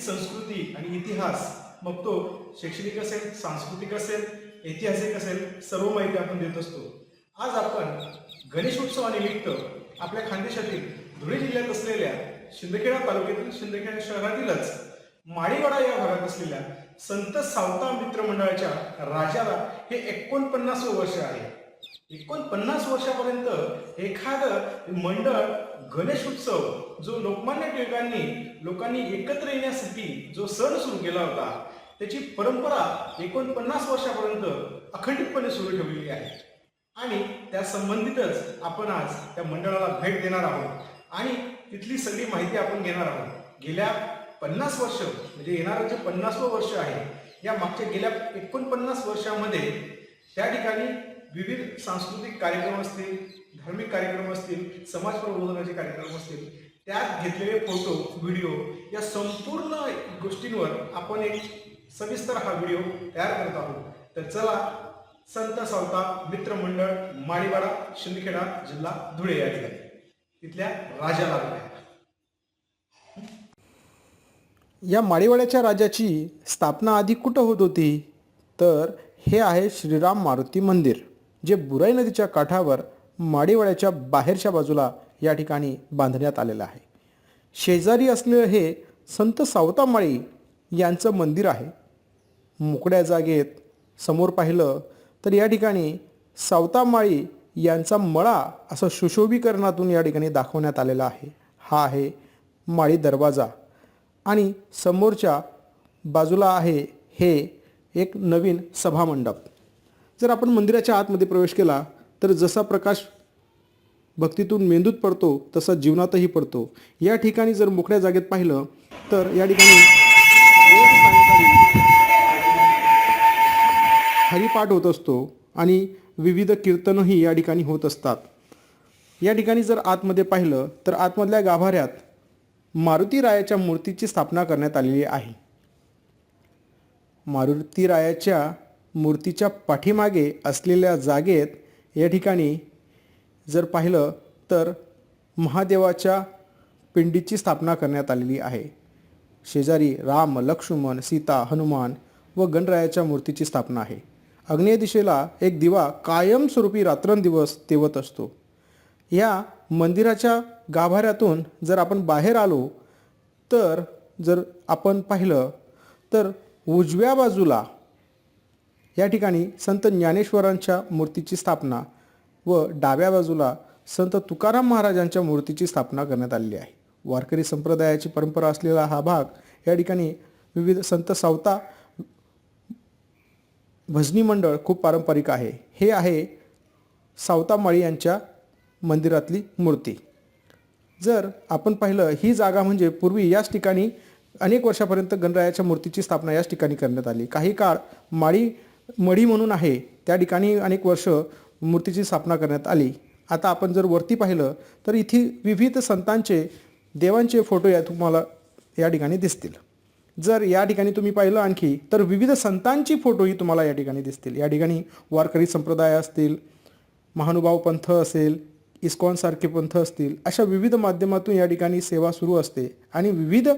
विविध संस्कृती आणि इतिहास मग तो शैक्षणिक असेल सांस्कृतिक असेल ऐतिहासिक असेल सर्व माहिती आपण देत असतो. आज आपण गणेशोत्सवानिमित्त आपल्या खानदेशातील धुळे जिल्ह्यात असलेल्या शिंदखेडा तालुक्यातील शिंदखेडा शहरातीलच माळीवाडा या भागात असलेल्या संत सावता मित्र मंडळाच्या राजाला हे एकोणपन्नास वर्ष आहे. एकोणपन्नास वर्षापर्यंत एखादं मंडळ गणेश उत्सव जो लोकमान्य टिळकांनी लोकांनी एकत्र येण्यासाठी जो सण सुरू केला होता त्याची परंपरा एकोणपन्नास वर्षापर्यंत अखंडितपणे सुरू ठेवलेली आहे. आणि त्या संबंधितच आपण आज त्या मंडळाला भेट देणार आहोत. आणि तिथली सगळी माहिती आपण घेणार आहोत. गेल्या पन्नास वर्ष म्हणजे येणारं जे पन्नासवं वर्ष आहे या मागच्या गेल्या एकोणपन्नास वर्षामध्ये त्या ठिकाणी विविध सांस्कृतिक कार्यक्रम असतील धार्मिक कार्यक्रम असतील समाज प्रबोधनाचे कार्यक्रम असतील त्यात घेतलेले फोटो व्हिडिओ या संपूर्ण गोष्टींवर आपण एक सविस्तर हा व्हिडिओ तयार करत आहोत. तर चला संत सावता मित्रमंडळ माळीवाडा शिंदखेडा जिल्हा धुळे या ठिकाणी. तिथल्या राजाला भेटूया. या माळीवाड्याच्या राजाची स्थापना आधी कुठं होत होती? तर हे आहे श्रीराम मारुती मंदिर जे बुराई नदीच्या काठावर माळीवाड्याच्या बाहेरच्या बाजूला या ठिकाणी बांधण्यात आलेलं आहे. शेजारी असलेलं हे संत सावतामाळी यांचं मंदिर आहे. मोकळ्या जागेत समोर पाहिलं तर या ठिकाणी सावतामाळी यांचा मळा असं सुशोभीकरणातून या ठिकाणी दाखवण्यात आलेला आहे. हा आहे माळी दरवाजा. आणि समोरच्या बाजूला आहे हे एक नवीन सभामंडप. जर आपण मंदिराच्या आतमध्ये प्रवेश केला तर जसा प्रकाश भक्तीतून मेंदूत पडतो तसा जीवनातही पडतो. या ठिकाणी जर मोकळ्या जागेत पाहिलं तर या ठिकाणी हरिपाठ होत असतो आणि विविध कीर्तनही या ठिकाणी होत असतात. या ठिकाणी जर आतमध्ये पाहिलं तर आतमधल्या गाभाऱ्यात मारुती रायाच्या मूर्तीची स्थापना करण्यात आलेली आहे. मारुती रायाच्या मूर्तीच्या पाठीमागे असलेल्या जागेत या ठिकाणी जर पाहिलं तर महादेवाच्या पिंडीची स्थापना करण्यात आलेली आहे. शेजारी राम लक्ष्मण सीता हनुमान व गणरायाच्या मूर्तीची स्थापना आहे. आग्नेय दिशेला एक दिवा कायमस्वरूपी रात्रंदिवस तेवत असतो. या मंदिराच्या गाभाऱ्यातून जर आपण बाहेर आलो तर जर आपण पाहिलं तर उजव्या बाजूला या ठिकाणी संत ज्ञानेश्वरांच्या मूर्तीची स्थापना व डाव्या बाजूला संत तुकाराम महाराजांच्या मूर्तीची स्थापना करण्यात आलेली आहे. वारकरी संप्रदायाची परंपरा असलेला हा भाग या ठिकाणी विविध संत सावता भजनी मंडळ खूप पारंपरिक आहे. हे आहे सावता माळी यांच्या मंदिरातली मूर्ती. जर आपण पाहिलं ही जागा म्हणजे पूर्वी याच ठिकाणी अनेक वर्षापर्यंत गणरायाच्या मूर्तीची स्थापना याच ठिकाणी करण्यात आली. काही काळ माळी मढी म्हणून आहे. त्या ठिकाणी अनेक वर्ष मूर्तीची स्थापना करण्यात आली. आता आपण जर वरती पाहिलं तर इथे विविध संतांचे देवांचे फोटो या तुम्हाला या ठिकाणी दिसतील. जर या ठिकाणी तुम्ही पाहिलं आणखी तर विविध संतांची फोटोही तुम्हाला या ठिकाणी दिसतील. या ठिकाणी वारकरी संप्रदाय असतील महानुभाव पंथ असेल इस्कॉनसारखे पंथ असतील अशा विविध माध्यमातून या ठिकाणी सेवा सुरू असते. आणि विविध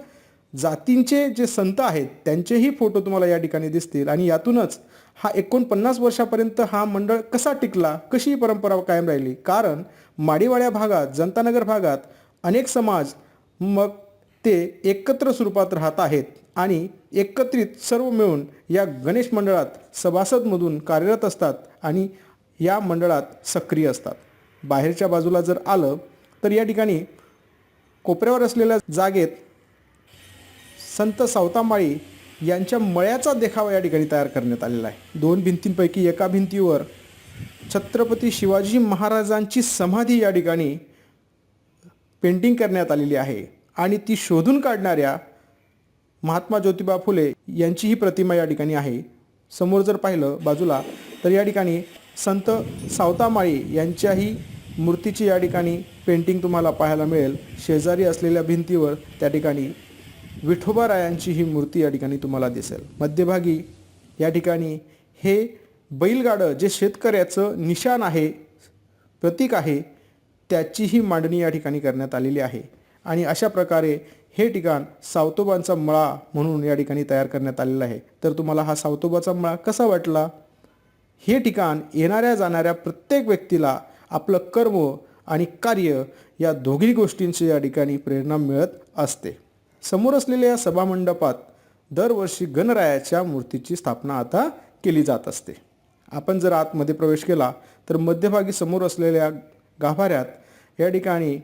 जातींचे जे संत आहेत त्यांचेही फोटो तुम्हाला या ठिकाणी दिसतील. आणि यातूनच हा एकोणपन्नास वर्षापर्यंत हा मंडळ कसा टिकला कशी ही परंपरा कायम राहिली? कारण माडीवाड्या भागात जनतानगर भागात अनेक समाज मग ते एकत्र स्वरूपात राहत आहेत आणि एकत्रित सर्व मिळून या गणेश मंडळात सभासदमधून कार्यरत असतात आणि या मंडळात सक्रिय असतात. बाहेरच्या बाजूला जर आलं तर या ठिकाणी कोपऱ्यावर असलेल्या जागेत संत सावतामाळी यांच्या मळ्याचा देखावा या ठिकाणी तयार करण्यात आलेला आहे. दोन भिंतींपैकी एका भिंतीवर छत्रपती शिवाजी महाराजांची समाधी या ठिकाणी पेंटिंग करण्यात आलेली आहे आणि ती शोधून काढणाऱ्या महात्मा ज्योतिबा फुले यांची ही प्रतिमा या ठिकाणी आहे. समोर जर पाहिलं बाजूला तर या ठिकाणी संत सावतामाळी यांच्याही मूर्तीची या ठिकाणी पेंटिंग तुम्हाला पाहायला मिळेल. शेजारी असलेल्या भिंतीवर त्या ठिकाणी विठोबा रायांची ही मूर्ती या ठिकाणी तुम्हाला दिसेल. मध्यभागी या ठिकाणी हे बैलगाडं जे शेतकऱ्याचं निशाण आहे प्रतीक आहे त्याचीही मांडणी या ठिकाणी करण्यात आलेली आहे. आणि अशा प्रकारे हे ठिकाण सावतोबांचा मळा म्हणून या ठिकाणी तयार करण्यात आलेला आहे. तर तुम्हाला हा सावतोबाचा मळा कसा वाटला? हे ठिकाण येणाऱ्या जाणाऱ्या प्रत्येक व्यक्तीला आपलं कर्म आणि कार्य या दोघी गोष्टींची या ठिकाणी प्रेरणा मिळत असते. समोर असलेल्या या सभामंडपात दरवर्षी गणरायाच्या मूर्तीची स्थापना आता केली जात असते. आपण जर आतमध्ये प्रवेश केला तर मध्यभागी समोर असलेल्या गाभाऱ्यात या ठिकाणी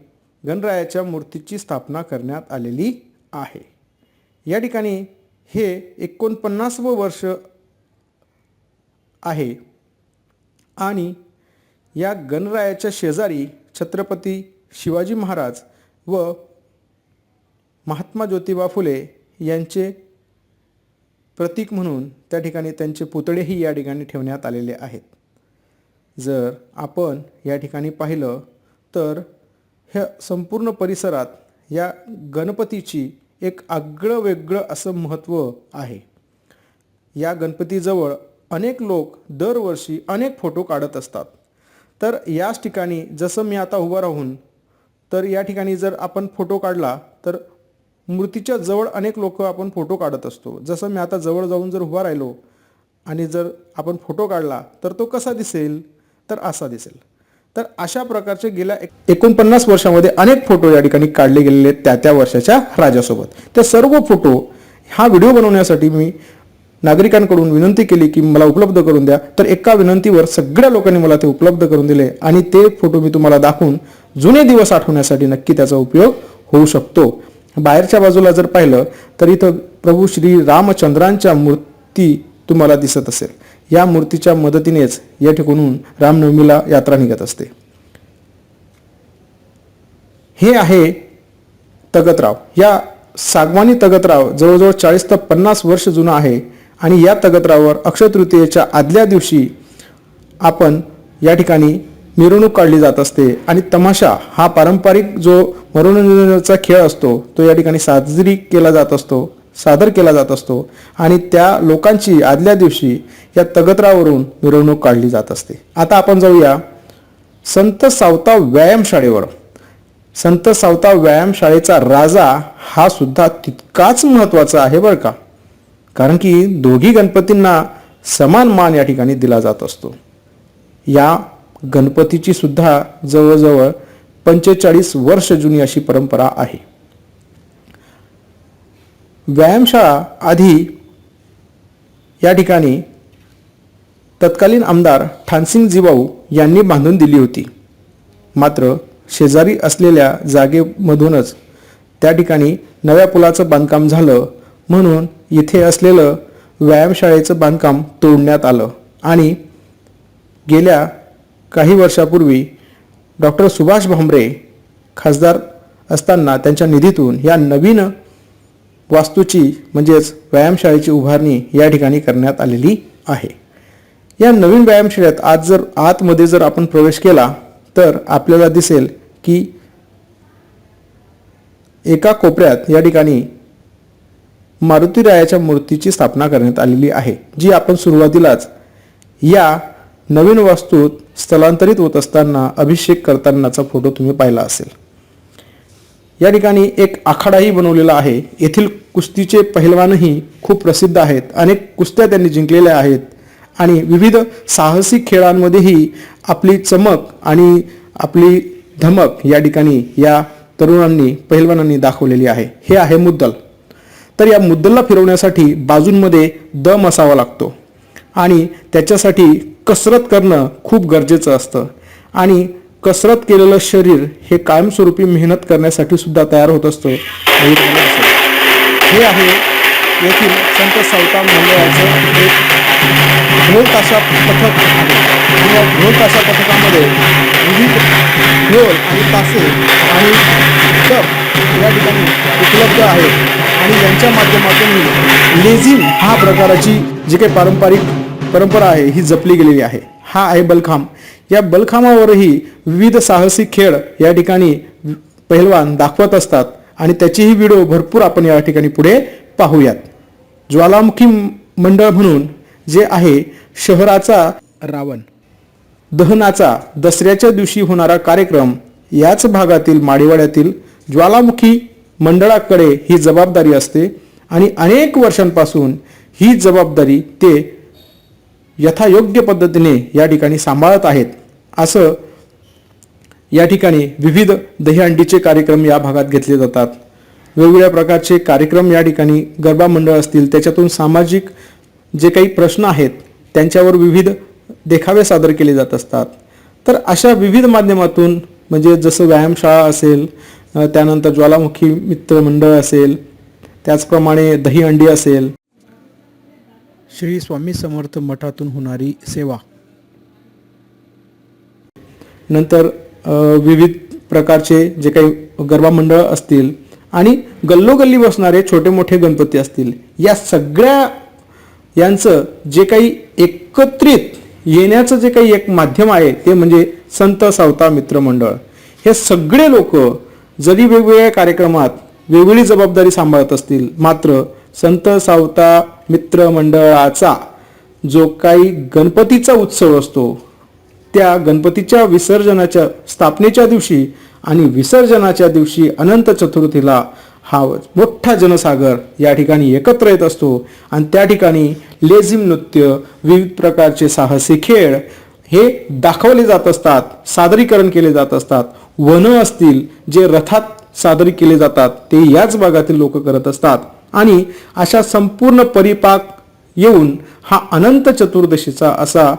गणरायाच्या मूर्तीची स्थापना करण्यात आलेली आहे. या ठिकाणी हे एकोणपन्नासवं वर्ष आहे आणि या गणरायाच्या शेजारी छत्रपती शिवाजी महाराज व महात्मा ज्योतिबा फुले यांचे प्रतीक म्हणून त्या ठिकाणी त्यांचे पुतळेही या ठिकाणी ठेवण्यात आलेले आहेत. जर आपण या ठिकाणी पाहिलं तर ह्या संपूर्ण परिसरात या गणपतीची एक आगळं वेगळं असं महत्त्व आहे. या गणपतीजवळ अनेक लोक दरवर्षी अनेक फोटो काढत असतात. तर याच ठिकाणी जसं मी आता उभं राहून तर या ठिकाणी जर आपण फोटो काढला तर मूर्तीच्या जवळ अनेक लोक आपण फोटो काढत असतो. जसं मी आता जवळ जाऊन जर उभा राहिलो आणि जर आपण फोटो काढला तर तो कसा दिसेल? तर असा दिसेल. तर अशा प्रकारचे गेल्या एकोणपन्नास वर्षामध्ये अनेक फोटो या ठिकाणी काढले गेलेले आहेत त्या त्या वर्षाच्या राजासोबत. ते सर्व फोटो हा व्हिडिओ बनवण्यासाठी मी नागरिकांकडून विनंती केली की मला उपलब्ध करून द्या. तर एका विनंतीवर सगळ्या लोकांनी मला ते उपलब्ध करून दिले आणि ते फोटो मी तुम्हाला दाखवून जुने दिवस आठवण्यासाठी नक्की त्याचा उपयोग होऊ शकतो. बाहेरच्या बाजूला जर पाहिलं तर इथं प्रभू श्री रामचंद्रांच्या मूर्ती तुम्हाला दिसत असेल. या मूर्तीच्या मदतीनेच या ठिकाणून रामनवमीला यात्रा निघत असते. हे आहे तगतराव. या सागवानी तगतराव जवळजवळ चाळीस ते पन्नास वर्ष जुना आहे आणि या तगतरावर अक्षय तृतीयेच्या आदल्या दिवशी आपण या ठिकाणी मिरवणूक काढली जात असते आणि तमाशा हा पारंपरिक जो मनोरंजनाचा खेळ असतो तो या ठिकाणी साजरी केला जात असतो सादर केला जात असतो आणि त्या लोकांची आदल्या दिवशी या तगतरावरून मिरवणूक काढली जात असते. आता आपण जाऊया संत सावता व्यायामशाळेवर संत सावता व्यायामशाळेचा राजा हा सुद्धा तितकाच महत्त्वाचा आहे बरं का. कारण की दोघी गणपतींना समान मान या ठिकाणी दिला जात असतो. या गणपतीची सुद्धा जवळजवळ पंचेचाळीस वर्ष जुनी अशी परंपरा आहे. व्यायामशाळा आधी या ठिकाणी तत्कालीन आमदार ठानसिंग जिवाऊ यांनी बांधून दिली होती. मात्र शेजारी असलेल्या जागेमधूनच त्या ठिकाणी नव्या पुलाचं बांधकाम झालं म्हणून इथे असलेलं व्यायामशाळेचं बांधकाम तोडण्यात आलं आणि गेल्या काही वर्षापूर्वी डॉक्टर सुभाष भामरे खासदार असताना त्यांच्या निधीतून या नवीन वास्तूची म्हणजेच व्यायामशाळेची उभारणी या ठिकाणी करण्यात आलेली आहे. या नवीन व्यायामशाळेत आज जर आतमध्ये जर आपण प्रवेश केला तर आपल्याला दिसेल की एका कोपऱ्यात या ठिकाणी मारुतीरायाच्या मूर्तीची स्थापना करण्यात आलेली आहे जी आपण सुरुवातीलाच या नवीन वास्तूत स्थलांतरित होत असताना अभिषेक करतानाचा फोटो तुम्ही पाहिला असेल. या ठिकाणी एक आखाडाही बनवलेला आहे. येथील कुस्तीचे पहिलवानही खूप प्रसिद्ध आहेत. अनेक कुस्त्या त्यांनी जिंकलेल्या आहेत. आणि विविध साहसी खेळांमध्येही आपली चमक आणि आपली धमक या ठिकाणी या तरुणांनी पहिलवानांनी दाखवलेली आहे. हे आहे मुद्दल. तर या मुद्दलला फिरवण्यासाठी बाजूंमध्ये दम असावा लागतो. आणि त्याच्यासाठी कसरत करणं खूप गरजेचं असतं. आणि कसरत केलेलं शरीर हे कायमस्वरूपी मेहनत करण्यासाठी सुद्धा तयार होत असतं. हे आहे येथील संत सावता मंडळाचं एक ढोल ताशा पथक आहे. ढोल ताशा पथकामध्ये विविध ढोल आणि तासे आणि कप या ठिकाणी उपलब्ध आहेत. आणि यांच्या माध्यमातून लेझिम हा प्रकाराची जी काही पारंपरिक परंपरा आहे ही जपली गेलेली आहे. हा आहे बलखांब. या बलखांबावरही विविध साहसी खेळ या ठिकाणी पहिलवान दाखवत असतात आणि त्याचीही व्हिडिओ भरपूर आपण या ठिकाणी पुढे पाहूयात. ज्वालामुखी मंडळ म्हणून जे आहे शहराचा रावण. दहनाचा दसऱ्याच्या दिवशी होणारा कार्यक्रम याच भागातील माडीवाड्यातील ज्वालामुखी मंडळाकडे ही जबाबदारी असते आणि अनेक वर्षांपासून ही जबाबदारी ते यथायोग्य पद्धतीने या ठिकाणी सांभाळत आहेत. असं या ठिकाणी विविध दहीहंडीचे कार्यक्रम या भागात घेतले जातात. वेगवेगळ्या प्रकारचे कार्यक्रम या ठिकाणी गरबा मंडळ असतील त्याच्यातून सामाजिक जे काही प्रश्न आहेत त्यांच्यावर विविध देखावे सादर केले जात असतात. तर अशा विविध माध्यमातून म्हणजे जसं व्यायामशाळा असेल त्यानंतर ज्वालामुखी मित्र मंडळ असेल त्याचप्रमाणे दहीहंडी असेल श्री स्वामी समर्थ मठातून होणारी सेवा. नंतर विविध प्रकारचे जे काही गरबा मंडळ असतील आणि गल्लोगल्ली बसणारे छोटे मोठे गणपती असतील या सगळ्या यांचं जे काही एकत्रित येण्याचं जे काही एक माध्यम आहे ते म्हणजे संत सावता मित्रमंडळ हे सगळे लोक जरी वेगवेगळ्या कार्यक्रमात वेगवेगळी जबाबदारी सांभाळत असतील मात्र संत सावता मित्रमंडळाचा जो काही गणपतीचा उत्सव असतो त्या गणपतीच्या विसर्जनाच्या स्थापनेच्या दिवशी आणि विसर्जनाच्या दिवशी अनंत चतुर्थीला हा मोठा जनसागर या ठिकाणी एकत्र येत असतो. आणि त्या ठिकाणी लेझिम नृत्य विविध प्रकारचे साहसी खेळ हे दाखवले जात असतात सादरीकरण केले जात असतात. वनं असतील जे रथात सादरी केले जातात ते याच भागातील लोक करत असतात. आणि अशा संपूर्ण परिपाक येऊन हा अनंत चतुर्दशीचा असा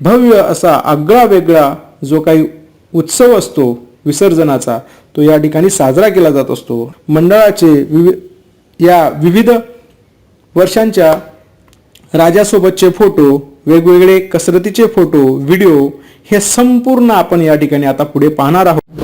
भव्य असा आगळा वेगळा जो काही उत्सव असतो विसर्जनाचा तो या ठिकाणी साजरा केला जात असतो. मंडळाचे विवि या विविध वर्षांच्या राजासोबतचे फोटो वेगवेगळे कसरतीचे फोटो व्हिडिओ हे संपूर्ण आपण या ठिकाणी आता पुढे पाहणार आहोत.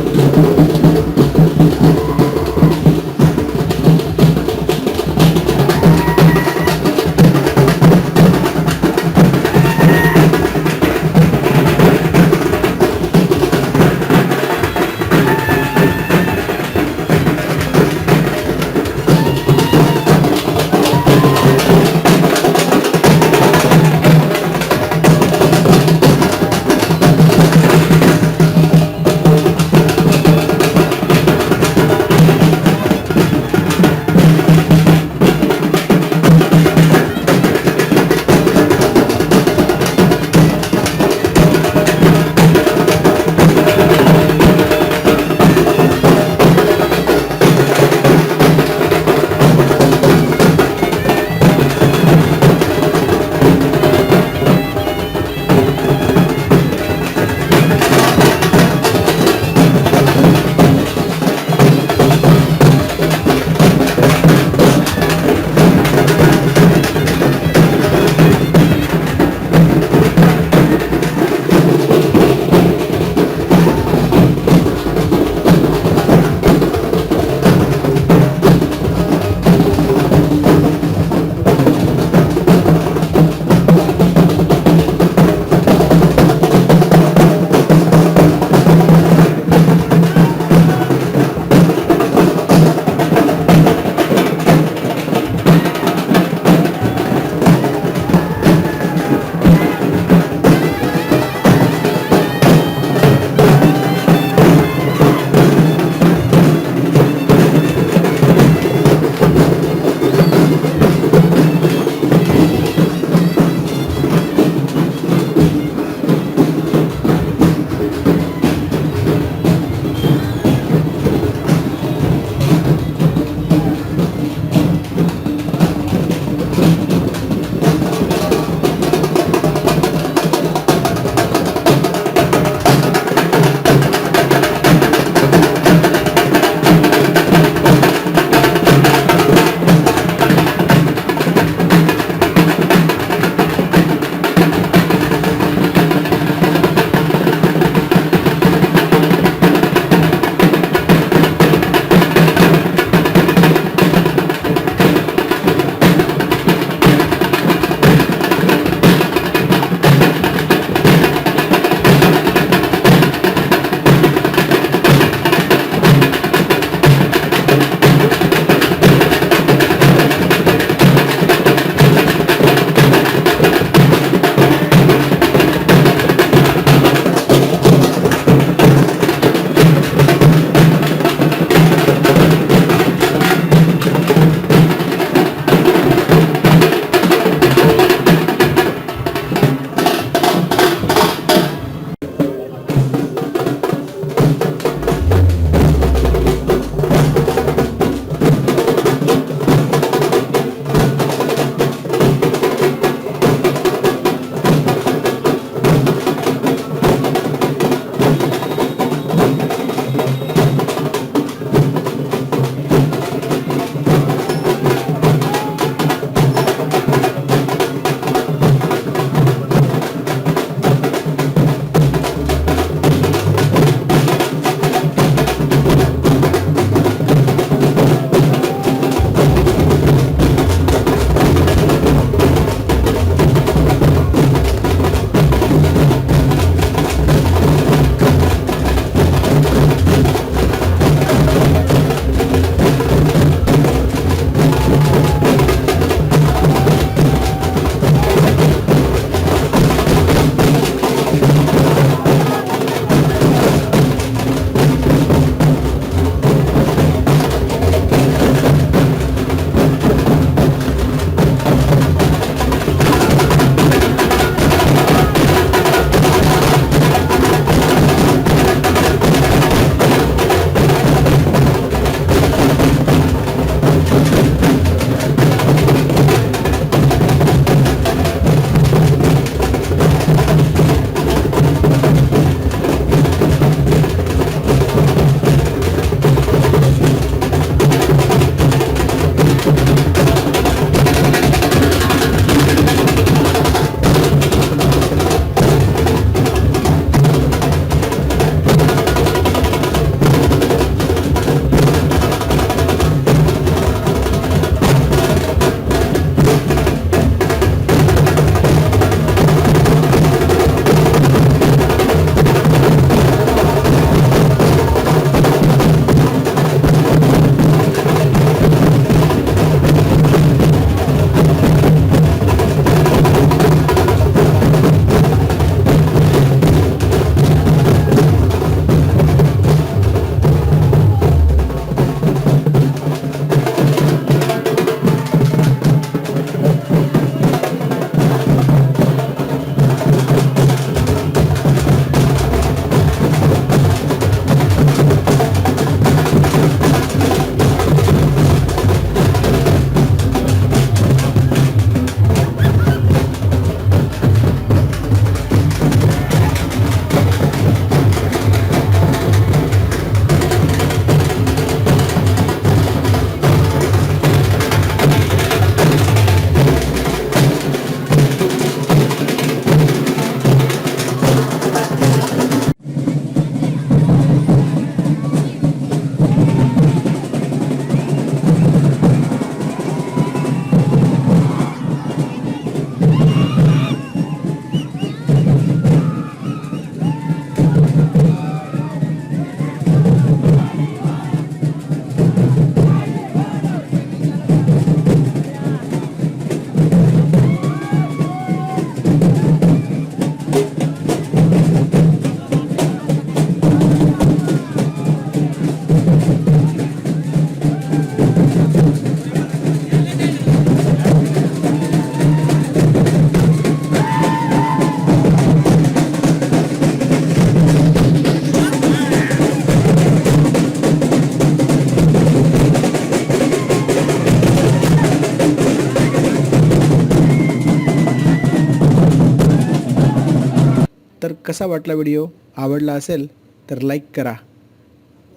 कसा वाटला व्हिडिओ? आवडला असेल तर लाईक करा.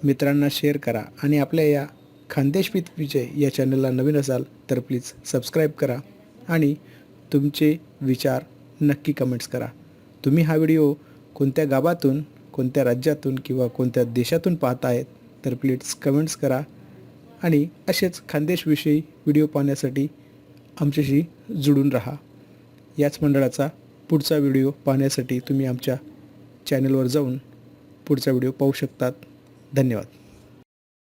मित्रांना शेअर करा आणि आपल्या या खानदेश विजय या चॅनलला नवीन असाल तर प्लीज सबस्क्राईब करा आणि तुमचे विचार नक्की कमेंट्स करा. तुम्ही हा व्हिडिओ कोणत्या गावातून कोणत्या राज्यातून किंवा कोणत्या देशातून पाहत आहेत तर प्लीज कमेंट्स करा आणि असेच खानदेशविषयी व्हिडिओ पाहण्यासाठी आमच्याशी जुळून राहा. याच मंडळाचा पुढचा व्हिडिओ पाहण्यासाठी तुम्ही आमच्या चॅनलवर जाऊन पुढचा व्हिडिओ पाहू शकतात. धन्यवाद.